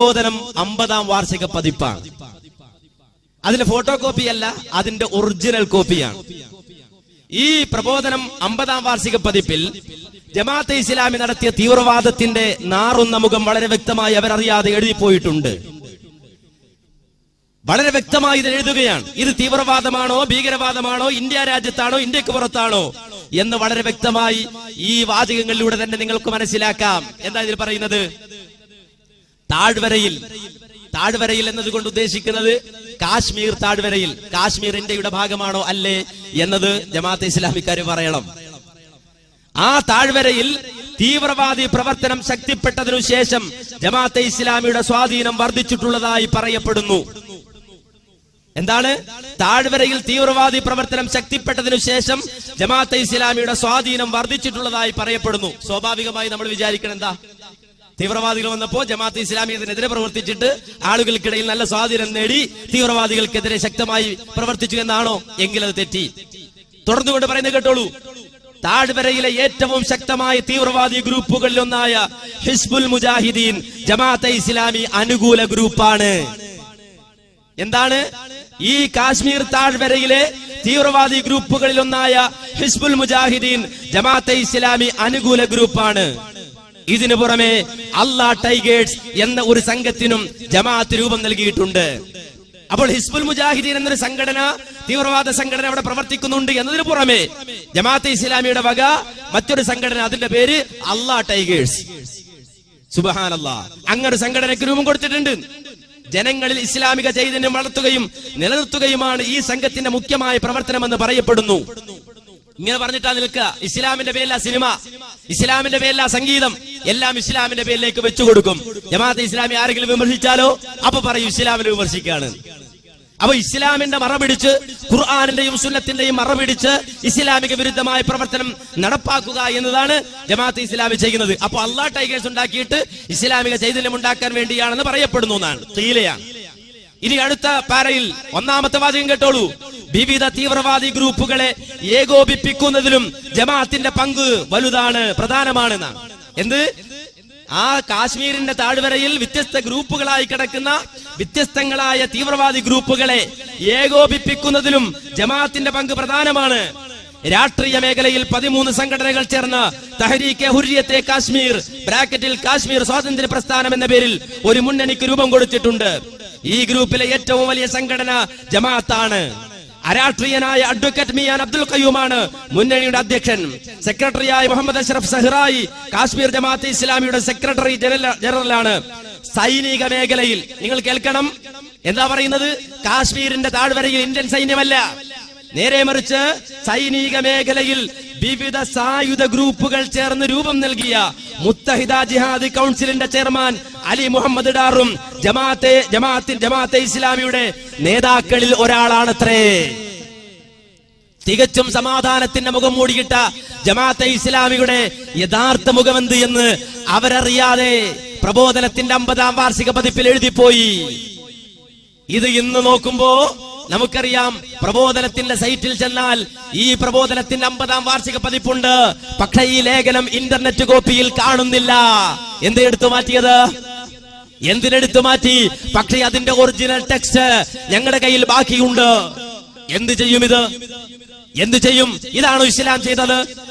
പ്രബോധനം അമ്പതാം വാർഷിക പതിപ്പാണ്. അതിന്റെ ഫോട്ടോ കോപ്പിയല്ല അതിന്റെ ഒറിജിനൽ കോപ്പിയാണ് ഈ പ്രബോധനം അമ്പതാം വാർഷിക പതിപ്പിൽ ജമാഅത്തെ ഇസ്ലാമി നടത്തിയ തീവ്രവാദത്തിന്റെ നാറുന്ന മുഖം വളരെ വ്യക്തമായി അവരറിയാതെ എഴുതിപ്പോയിട്ടുണ്ട്. വളരെ വ്യക്തമായി ഇത് എഴുതുകയാണ്. ഇത് തീവ്രവാദമാണോ ഭീകരവാദമാണോ ഇന്ത്യ രാജ്യത്താണോ ഇന്ത്യയ്ക്ക് പുറത്താണോ എന്ന് വളരെ വ്യക്തമായി ഈ വാചകങ്ങളിലൂടെ തന്നെ നിങ്ങൾക്ക് മനസ്സിലാക്കാം. എന്താ ഇതിൽ പറയുന്നത്? താഴ്വരയിൽ താഴ്വരയിൽ എന്നതുകൊണ്ട് ഉദ്ദേശിക്കുന്നത് കാശ്മീർ താഴ്വരയിൽ കാശ്മീർ ഇന്ത്യയുടെ ഭാഗമാണോ അല്ലേ എന്നത് ജമാഅത്തെ ഇസ്ലാമിക്കാര് പറയണം. ആ താഴ്വരയിൽ തീവ്രവാദി പ്രവർത്തനം ശക്തിപ്പെട്ടതിനു ശേഷം ജമാഅത്തെ ഇസ്ലാമിയുടെ സ്വാധീനം വർദ്ധിച്ചിട്ടുള്ളതായി പറയപ്പെടുന്നു. എന്താണ്? താഴ്വരയിൽ തീവ്രവാദി പ്രവർത്തനം ശക്തിപ്പെട്ടതിനു ശേഷം ജമാഅത്തെ ഇസ്ലാമിയുടെ സ്വാധീനം വർദ്ധിച്ചിട്ടുള്ളതായി പറയപ്പെടുന്നു. സ്വാഭാവികമായി നമ്മൾ വിചാരിക്കണം എന്താ തീവ്രവാദികൾ വന്നപ്പോ ജമാഅത്ത് ഇസ്ലാമി ഇതിനെതിരെ പ്രവർത്തിച്ചിട്ട് ആളുകൾക്കിടയിൽ നല്ല സ്വാധീനം നേടി തീവ്രവാദികൾക്കെതിരെ ശക്തമായി പ്രവർത്തിച്ചു എന്നാണോ എങ്കിൽ അത് തെറ്റി. തുടർന്നുകൊണ്ട് പറയുന്നത് കേട്ടോളൂ. താഴ്വരയിലെ ഏറ്റവും ശക്തമായ തീവ്രവാദി ഗ്രൂപ്പുകളിൽ ഒന്നായ ഹിസ്ബുൽ മുജാഹിദീൻ ജമാഅത്തെ ഇസ്ലാമി അനുകൂല ഗ്രൂപ്പാണ്. എന്താണ്? ഈ കാശ്മീർ താഴ്വരയിലെ തീവ്രവാദി ഗ്രൂപ്പുകളിൽ ഒന്നായ ഹിസ്ബുൽ മുജാഹിദീൻ ജമാഅത്തെ ഇസ്ലാമി അനുകൂല ഗ്രൂപ്പാണ്. ഇതിനു പുറമെ അള്ളാ ടൈഗേഴ്സ് എന്ന ഒരു സംഘത്തിനും ജമാഅത്ത് രൂപം നൽകിയിട്ടുണ്ട്. അപ്പോൾ ഹിസ്ബുൽ മുജാഹിദീൻ എന്നൊരു സംഘടന തീവ്രവാദ സംഘടന അവിടെ പ്രവർത്തിക്കുന്നുണ്ട് എന്നതിന് പുറമെ ജമാഅത്തെ ഇസ്ലാമിയുടെ വക മറ്റൊരു സംഘടന അതിന്റെ പേര് അള്ളാ ടൈഗേഴ്സ്. സുബഹാനല്ലാ. അങ്ങനെ സംഘടനയ്ക്ക് രൂപം കൊടുത്തിട്ടുണ്ട്. ജനങ്ങളിൽ ഇസ്ലാമിക ചൈതന്യം വളർത്തുകയും നിലനിർത്തുകയുമാണ് ഈ സംഘത്തിന്റെ മുഖ്യമായ പ്രവർത്തനം എന്ന് പറയപ്പെടുന്നു. ഇങ്ങനെ പറഞ്ഞിട്ടാ നിൽക്കുക. ഇസ്ലാമിന്റെ പേരില സിനിമ. ഇസ്ലാമിന്റെ പേരിലാ സംഗീതം. എല്ലാം ഇസ്ലാമിന്റെ പേരിലേക്ക് വെച്ചു കൊടുക്കും. ജമാഅത്തെ ഇസ്ലാമി ആരെങ്കിലും വിമർശിച്ചാലോ? അപ്പൊ പറയും ഇസ്ലാമിനെ വിമർശിക്കുകയാണ്. അപ്പൊ ഇസ്ലാമിന്റെ മറപിടിച്ച് ഖുർആാനിന്റെയും സുന്നത്തിന്റെയും മറപിടിച്ച് ഇസ്ലാമിക വിരുദ്ധമായ പ്രവർത്തനം നടപ്പാക്കുക എന്നതാണ് ജമാഅത്ത് ഇസ്ലാമി ചെയ്യുന്നത്. അപ്പൊ അള്ളാ ടൈഗേഴ്സ് ഉണ്ടാക്കിയിട്ട് ഇസ്ലാമിക ചൈതന്യം ഉണ്ടാക്കാൻ വേണ്ടിയാണെന്ന് പറയപ്പെടുന്നു എന്നാണ്. തീലയാണ്. ഇനി അടുത്ത പാരയിൽ ഒന്നാമത്തെ വാചകം കേട്ടോളൂ. വിവിധ തീവ്രവാദി ഗ്രൂപ്പുകളെ ഏകോപിപ്പിക്കുന്നതിലും ജമാഅത്തിന്റെ പങ്ക് വലുതാണ് പ്രധാനമാണെന്നാണ്. എന്ത്? ആ കാശ്മീരിന്റെ താഴ്വരയിൽ വ്യത്യസ്ത ഗ്രൂപ്പുകളായി കിടക്കുന്ന വ്യത്യസ്തങ്ങളായ തീവ്രവാദി ഗ്രൂപ്പുകളെ ഏകോപിപ്പിക്കുന്നതിലും ജമാഅത്തിന്റെ പങ്ക് പ്രധാനമാണ്. രാഷ്ട്രീയ മേഖലയിൽ പതിമൂന്ന് സംഘടനകൾ ചേർന്ന തഹരീക്കെ ഹുരിയത്തെ കാശ്മീർ ബ്രാക്കറ്റിൽ കാശ്മീർ സ്വാതന്ത്ര്യ പ്രസ്ഥാനം എന്ന പേരിൽ ഒരു മുന്നണിക്ക് രൂപം കൊടുത്തിട്ടുണ്ട്. ഈ ഗ്രൂപ്പിലെ ഏറ്റവും വലിയ സംഘടന ജമാഅത്താണ്. അരാഷ്ട്രീയനായ അഡ്വക്കേറ്റ് മിയാൻ അബ്ദുൽ കയ്യൂമാണ് മുന്നണിയുടെ അധ്യക്ഷൻ. സെക്രട്ടറിയായ മുഹമ്മദ് അഷ്റഫ് സഹ്റായി കാശ്മീർ ജമാഅത്ത് ഇസ്ലാമിയുടെ സെക്രട്ടറി ജനറലാണ് സൈനിക മേഖലയിൽ നിങ്ങൾ കേൾക്കണം. എന്താ പറയുന്നത്? കാശ്മീരിന്റെ താഴ്വരയിൽ ഇന്ത്യൻ സൈന്യമല്ല. നേരെ മറിച്ച് സൈനിക മേഖലയിൽ വിവിധ സായുധ ഗ്രൂപ്പുകൾ ചേർന്ന് രൂപം നൽകിയ മുത്തഹിദ ജിഹാദ് കൗൺസിലിന്റെ ചെയർമാൻ അലി മുഹമ്മദ് ഡാറും ജമാഅത്തെ ജമാഅത്തിൽ ജമാഅത്തെ ഇസ്ലാമിയുടെ നേതാക്കളിൽ ഒരാളാണത്രേ. തികച്ചും സമാധാനത്തിന്റെ മുഖം മൂടിയിട്ട ജമാഅത്തെ ഇസ്ലാമിയുടെ യഥാർത്ഥ മുഖമെന്ത് എന്ന് അവരറിയാതെ പ്രബോധനത്തിന്റെ അമ്പതാം വാർഷിക പതിപ്പിൽ എഴുതിപ്പോയി. ഇത് ഇന്ന് നോക്കുമ്പോ നമുക്കറിയാം പ്രബോധനത്തിന്റെ സൈറ്റിൽ ചെന്നാൽ ഈ പ്രബോധനത്തിന്റെ അമ്പതാം വാർഷിക പതിപ്പുണ്ട്. പക്ഷേ ഈ ലേഖനം ഇന്റർനെറ്റ് കോപ്പിയിൽ കാണുന്നില്ല. എന്ത് എടുത്തു മാറ്റിയത്? എന്തിനെടുത്തു മാറ്റി? പക്ഷേ അതിന്റെ ഒറിജിനൽ ടെക്സ്റ്റ് ഞങ്ങളുടെ കയ്യിൽ ബാക്കിയുണ്ട്. എന്ത് ചെയ്യും ഇത്? എന്ത് ചെയ്യും? ഇതാണ് ഇസ്ലാം ചെയ്തത്.